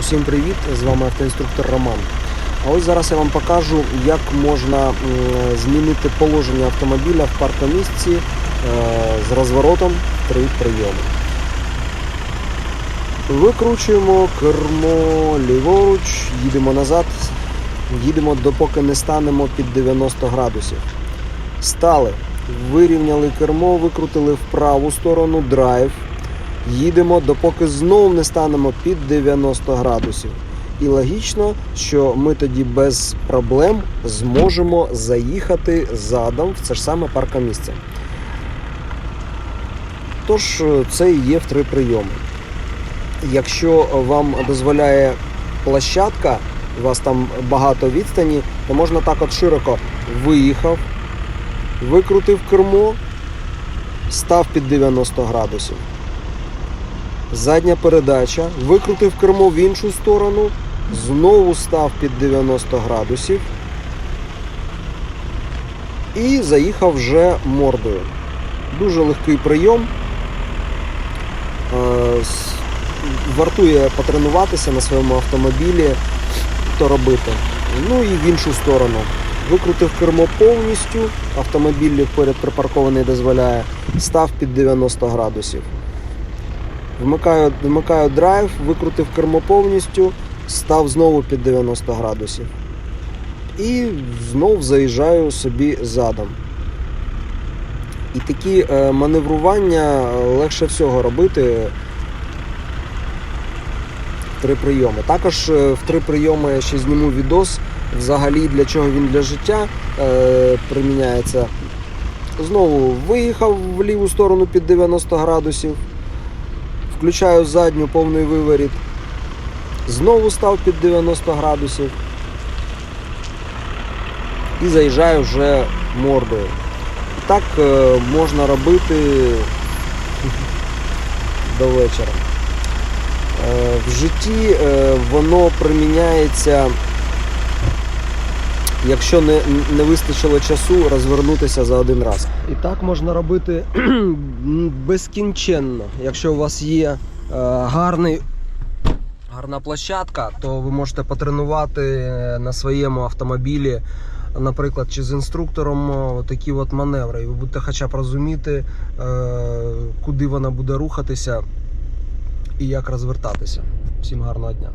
Усім привіт! З вами автоінструктор Роман. А ось зараз я вам покажу, як можна змінити положення автомобіля в паркомісці е, з розворотом три прийоми. Викручуємо кермо ліворуч, їдемо назад, їдемо допоки не станемо під 90 градусів. Стали, вирівняли кермо, викрутили в праву сторону драйв. Їдемо, допоки знов не станемо під 90 градусів. І логічно, що ми тоді без проблем зможемо заїхати задом в це ж саме паркомісце. Тож е, це і є в три прийоми. Якщо вам дозволяє площадка, у вас там багато відстані, то можна так от широко виїхав, викрутив кермо, став під 90 градусів. Задня передача, викрутив кермо в іншу сторону, знову став під 90 градусів і заїхав вже мордою. Дуже легкий прийом. Е, Вартує потренуватися на своєму автомобілі, то робити. Ну і в іншу сторону. Викрутив кермо повністю, автомобіль поряд припаркований дозволяє, став під 90 градусів. Вмикаю, вмикаю драйв, викрутив кермо повністю, став знову під 90 градусів. І знов заїжджаю собі задом. І такі е, маневрування легше всього робити три прийоми. Також е, в три прийоми я ще зніму відос, взагалі для чого він для життя е, приміняється. Знову виїхав в ліву сторону під 90 градусів. Включаю задню повний виворіт. Знову став під 90 градусів. І заїжджаю вже мордою. Так е, можна робити до вечора. Е, в житті е, воно приміняється, якщо не, не вистачило часу, розвернутися за один раз. І так можна робити безкінченно. Якщо у вас є е, гарний, гарна площадка, то ви можете потренувати е, на своєму автомобілі, наприклад, чи з інструктором такі от маневри. І ви будете хоча б розуміти, е, куди вона буде рухатися і як розвертатися. Всім гарного дня!